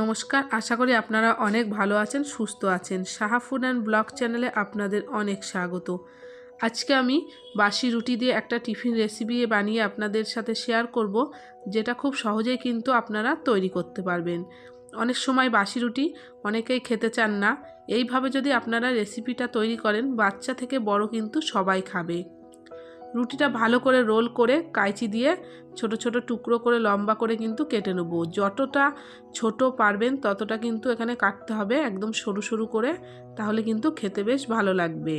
নমস্কার, আশা করি আপনারা অনেক ভালো আছেন, সুস্থ আছেন। সাহা ফুড অ্যান্ড ব্লগ চ্যানেলে আপনাদের অনেক স্বাগত। আজকে আমি বাসি রুটি দিয়ে একটা টিফিন রেসিপি বানিয়ে আপনাদের সাথে শেয়ার করব, যেটা খুব সহজেই কিন্তু আপনারা তৈরি করতে পারবেন। অনেক সময় বাসি রুটি অনেকেই খেতে চান না। এইভাবে যদি আপনারা রেসিপিটা তৈরি করেন, বাচ্চা থেকে বড় কিন্তু সবাই খাবে। রুটিটা ভালো করে রোল করে কাইচি দিয়ে ছোট ছোট টুকরো করে লম্বা করে কিন্তু কেটে নেব। যতটা ছোট পারবেন ততটা কিন্তু এখানে কাটতে হবে একদম সরু সরু করে, তাহলে কিন্তু খেতে বেশ ভালো লাগবে।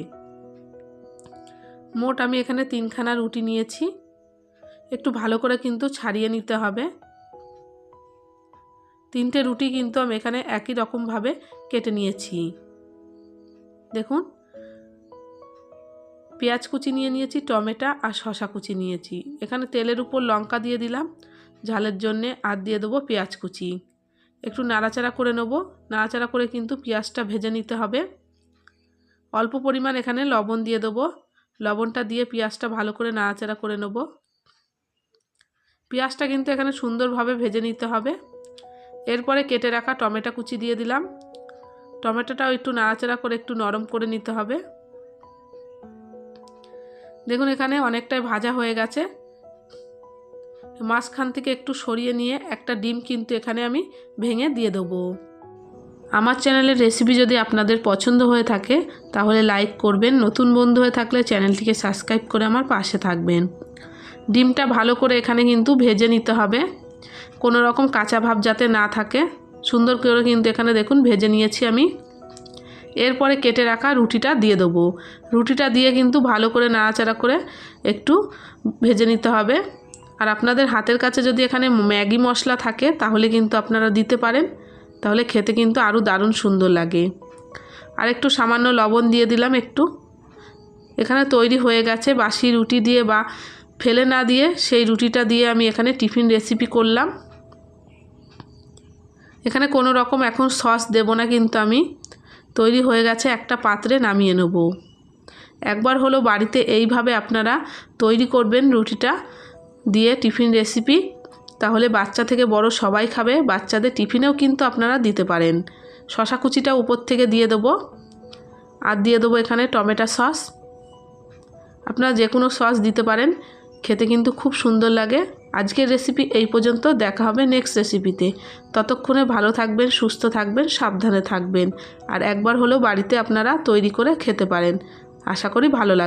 মোট আমি এখানে তিনখানা রুটি নিয়েছি। একটু ভালো করে কিন্তু ছাড়িয়ে নিতে হবে। তিনটে রুটি কিন্তু আমি এখানে একই রকমভাবে কেটে নিয়েছি। দেখুন পেঁয়াজ কুচি নিয়ে নিয়েছি, টমেটো আর শশা কুচি নিয়েছি। এখানে তেলের উপর লঙ্কা দিয়ে দিলাম। ঝালের জন্যে আর দিয়ে দেবো পেঁয়াজ কুচি। একটু নাড়াচাড়া করে নেব। নাড়াচাড়া করে কিন্তু পেঁয়াজটা ভেজে নিতে হবে। অল্প পরিমাণ এখানে লবণ দিয়ে দেবো। লবণটা দিয়ে পেঁয়াজটা ভালো করে নাড়াচাড়া করে নেব। পেঁয়াজটা কিন্তু এখানে সুন্দরভাবে ভেজে নিতে হবে। এরপরে কেটে রাখা টমেটো কুচি দিয়ে দিলাম। টমেটোটাও একটু নাড়াচাড়া করে একটু নরম করে নিতে হবে। দেখুন, এখানে অনেকটাই ভাজা হয়ে গেছে। মাঝখান থেকে একটু সরিয়ে নিয়ে একটা ডিম কিন্তু এখানে আমি ভেঙে দিয়ে দেবো। আমার চ্যানেলের রেসিপি যদি আপনাদের পছন্দ হয়ে থাকে, তাহলে লাইক করবেন। নতুন বন্ধু হয়ে থাকলে চ্যানেলটিকে সাবস্ক্রাইব করে আমার পাশে থাকবেন। ডিমটা ভালো করে এখানে কিন্তু ভেজে নিতে হবে। কোনো রকম কাঁচা ভাব যাতে না থাকে, সুন্দর করে কিন্তু এখানে দেখুন, ভেজে নিয়েছি আমি। এরপরে কেটে রাখা রুটিটা দিয়ে দেবো। রুটিটা দিয়ে কিন্তু ভালো করে নাড়াচাড়া করে একটু ভেজে নিতে হবে। আর আপনাদের হাতের কাছে যদি এখানে ম্যাগি মশলা থাকে, তাহলে কিন্তু আপনারা দিতে পারেন। তাহলে খেতে কিন্তু আরও দারুণ সুন্দর লাগে। আর একটু সামান্য লবণ দিয়ে দিলাম একটু। এখানে তৈরি হয়ে গেছে বাসি রুটি দিয়ে বা ফেলে না দিয়ে সেই রুটিটা দিয়ে আমি এখানে টিফিন রেসিপি করলাম। এখানে কোনো রকম এখন সস দেব না কিন্তু আমি। তৈরি হয়ে গেছে একটা পাত্রে নামিয়ে নেব। একবার হলো বাড়িতে এইভাবে আপনারা তৈরি করবেন রুটিটা দিয়ে টিফিন রেসিপি, তাহলে বাচ্চা থেকে বড় সবাই খাবে, বাচ্চাদের টিফিনেও কিন্তু আপনারা দিতে পারেন। শশা কুচিটা উপর থেকে দিয়ে দেবো। আর দিয়ে দেবো এখানে টমেটো সস। আপনারা যে কোনো সস দিতে পারেন, খেতে কিন্তু খুব সুন্দর লাগে। আজকের রেসিপি এই পর্যন্ত, দেখা হবে নেক্সট রেসিপিতে ততক্ষণে ভালো থাকবেন, সুস্থ থাকবেন, সাবধানে থাকবেন। আর একবার হলেও বাড়িতে আপনারা তৈরি করে খেতে পারেন। আশা করি ভালো লাগবে।